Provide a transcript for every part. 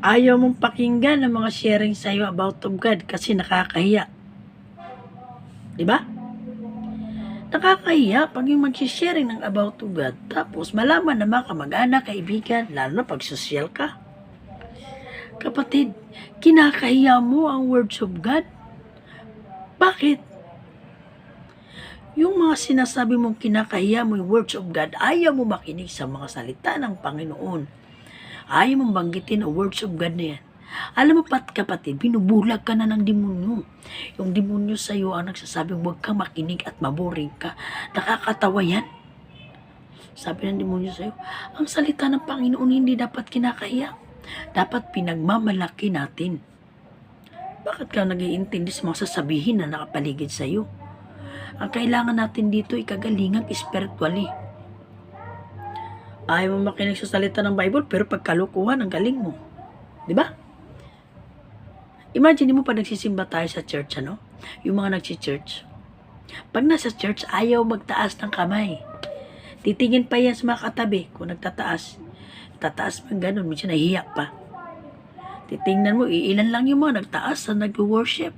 Ayaw mong pakinggan ng mga sharing sa'yo about of God kasi nakakahiya. Di ba? Nakakahiya pag yung mag-sharing ng about of God tapos malaman ng mga kamag-anak, kaibigan, lalo na pag social ka. Kapatid, kinakahiya mo ang words of God. Bakit? Yung mga sinasabi mong kinakahiya mo yung words of God, ayaw mo makinig sa mga salita ng Panginoon. Ayaw mong banggitin ang words of God na yan. Alam mo pat kapatid, binubulag ka na ng demonyo. Yung demonyo sa iyo ang nagsasabing huwag kang makinig at maboring ka. Nakakatawa yan. Sabi ng demonyo sa iyo, ang salita ng Panginoon hindi dapat kinakahiya. Dapat pinagmamalaki natin. Bakit ka nag-iintindi sa mga sasabihin na nakapaligid sa iyo? Ang kailangan natin dito ay kagalingan spiritually. Ayaw mo makinig sa salita ng Bible, pero pagkalukuhan, ang galing mo. Di ba? Imagine mo pa nagsisimba tayo sa church, ano? Yung mga nagsi-church. Pag nasa church, ayaw magtaas ng kamay. Titingin pa yan sa mga katabi kung nagtataas. Tataas man ganun, minsan nahihiya pa. Titingnan mo, iilan lang yung mga nagtaas na nag-worship.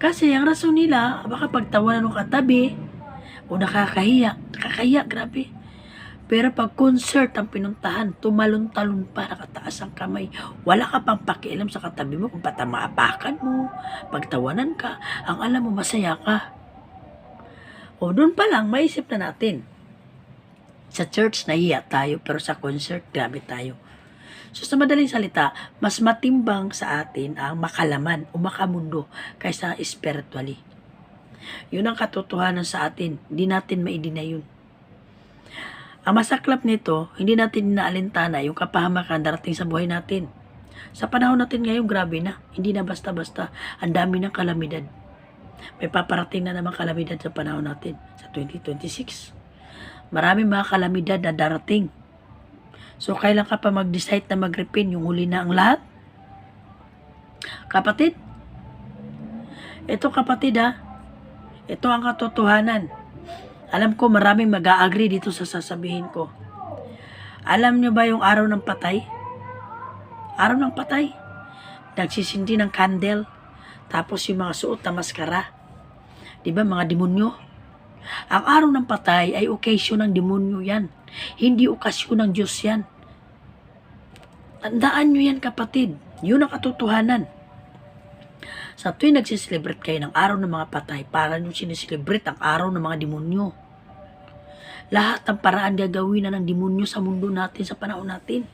Kasi ang rason nila, baka pagtawanan ng katabi, o nakakahiya. Nakakahiya, grabe. Pero pag concert ang pinuntahan, tumalon-talon pa, nakataas ang kamay. Wala ka pang pakialam sa katabi mo kung patamaapakan mo, pagtawanan ka, ang alam mo masaya ka. O doon pa lang, maisip na natin. Sa church, nahiya tayo, pero sa concert, grabe tayo. So sa madaling salita, mas matimbang sa atin ang makalaman o makamundo kaysa spiritually. Yun ang katotohanan sa atin. Hindi natin maidina yun. Ang masaklap nito, hindi natin inaalintana yung kapahamakan darating sa buhay natin. Sa panahon natin ngayon, grabe na. Hindi na basta-basta. Ang dami ng kalamidad. May paparating na naman kalamidad sa panahon natin sa 2026. Maraming mga kalamidad na darating. So, kailan ka pa mag-decide na mag-repent yung huli na ang lahat? Kapatid, ito kapatid ha, ito ang katotohanan. Alam ko maraming mag-agree dito sa sasabihin ko. Alam nyo ba yung araw ng patay? Araw ng patay. Nagsisindi ng candle. Tapos yung mga suot na maskara. Di ba mga demonyo? Ang araw ng patay ay occasion ng demonyo yan. Hindi okasyon ng Diyos yan. Tandaan nyo yan kapatid. Yun ang katotohanan. Sa tuwing nagsiselebrate kayo ng araw ng mga patay, para nyo sineselebrate ang araw ng mga demonyo. Lahat ng paraan gagawin na ng demonyo sa mundo natin, sa panahon natin.